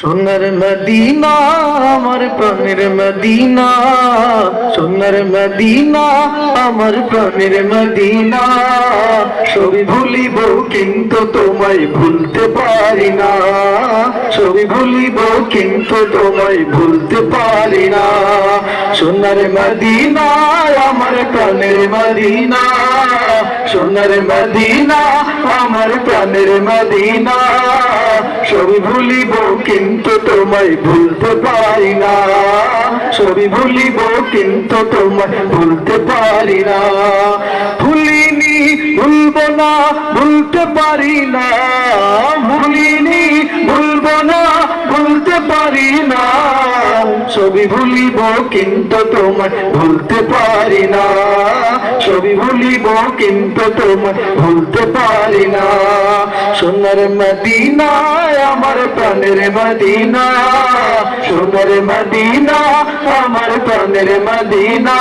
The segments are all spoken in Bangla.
সোনার মদিনা, আমার প্রাণের মদিনা। সোনার মদিনা, আমার প্রাণের মদিনা। সবই ভুলিব কিন্তু তোমায় ভুলতে পারি না। সবই ভুলিব কিন্তু তোমায় ভুলতে পারি না। সোনার মদিনা, আমার প্রাণের মদিনা। সোনার মদিনা, আমার প্রাণের মদিনা। সবই ভুলিব, কিন্তু তোমায় ভুলতে পারি না। সবই ভুলিব, কিন্তু তোমায় ভুলতে পারি না। ভুলিনি, ভুলব না, ভুলতে পারি না। সবই ভুলিব, কিন্তু তোমায় ভুলতে পারি না। ছবি ভুলিব, কিন্তু তোমায় ভুলতে পারি না। সোনার মদিনায়, আমার প্রাণের মদিনা সোনার মদিনা আমার প্রাণের মদিনা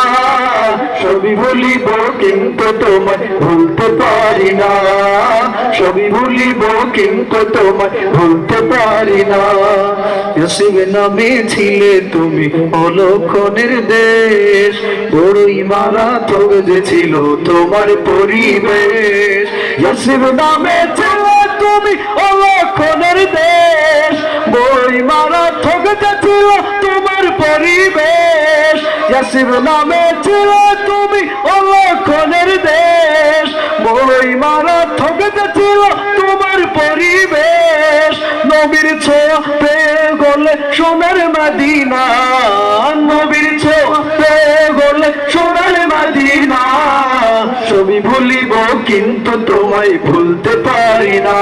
ছবি ভুলিব, কিন্তু তোমায় ভুলতে পারি না। সবই ভুলিব, কিন্তু তোমায় ভুলতে পারি না। ইউসুফ নামে ছিলে তুমি অলক্ষণের দেশ। বড়ই মারাত্মক যে ছিল তোমার পরিবেশ। ইউসুফ নামে ছিলে তুমি অলক্ষণের দেশ। বড়ই মারাত্মক যে ছিল তোমার পরিবেশ। ইয়াসির নামে ছিল তুমি অলক্ষণের দেশ। বড়ই মারাত্মক যে ছিল তোমার পরিবেশ। নবীর ছোঁয়া সোনার মাদিনা, নবীর ছোটে বলে সোনার মাদিনা। ছবি ভুলিব কিন্তু তোমায় ভুলতে পারি না।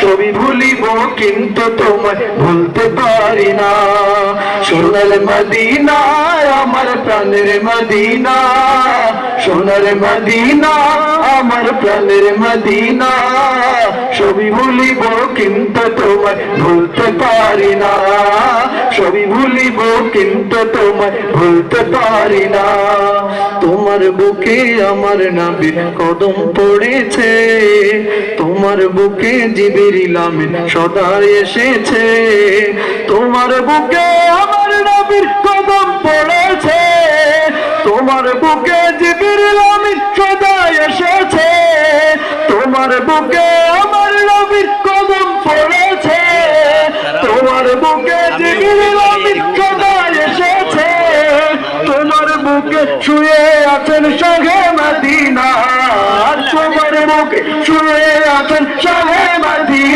ছবি ভুলিব কিন্তু তোমায় ভুলতে পারি না। সোনার মদিনা, আমার প্রাণের মদিনা। সোনার মদিনা, আমার প্রাণের মদিনা। ছবি ভুলিব কিন্তু তোমায় ভুলতে পারি না। ছবি ভুলিব কিন্তু তোমায় ভুলতে পারি না। তোমার বুকে আমার নাবি কদম পড়েছে। তোমার বুকে জিবিরিল আমিন সদা এসেছে। তোমার বুকে আমার নবীর কদম পড়েছে। তোমার বুকে জিবিরিল আমিন সদা এসেছে। তোমার বুকে আমার নবীর কদম পড়েছে। তোমার বুকে জিবিরিল আমিন সদা এসেছে। তোমার বুকে শুয়ে আছেন সঙ্গে মদিনা। তোমার বুকে শুয়ে আছেন সঙ্গে মদিনা।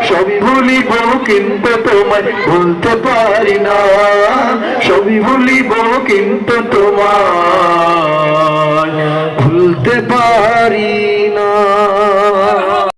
ভুলিব কিন্তু তোমায় ভুলতে পারি না সবই ভুলিব কিন্তু তোমায়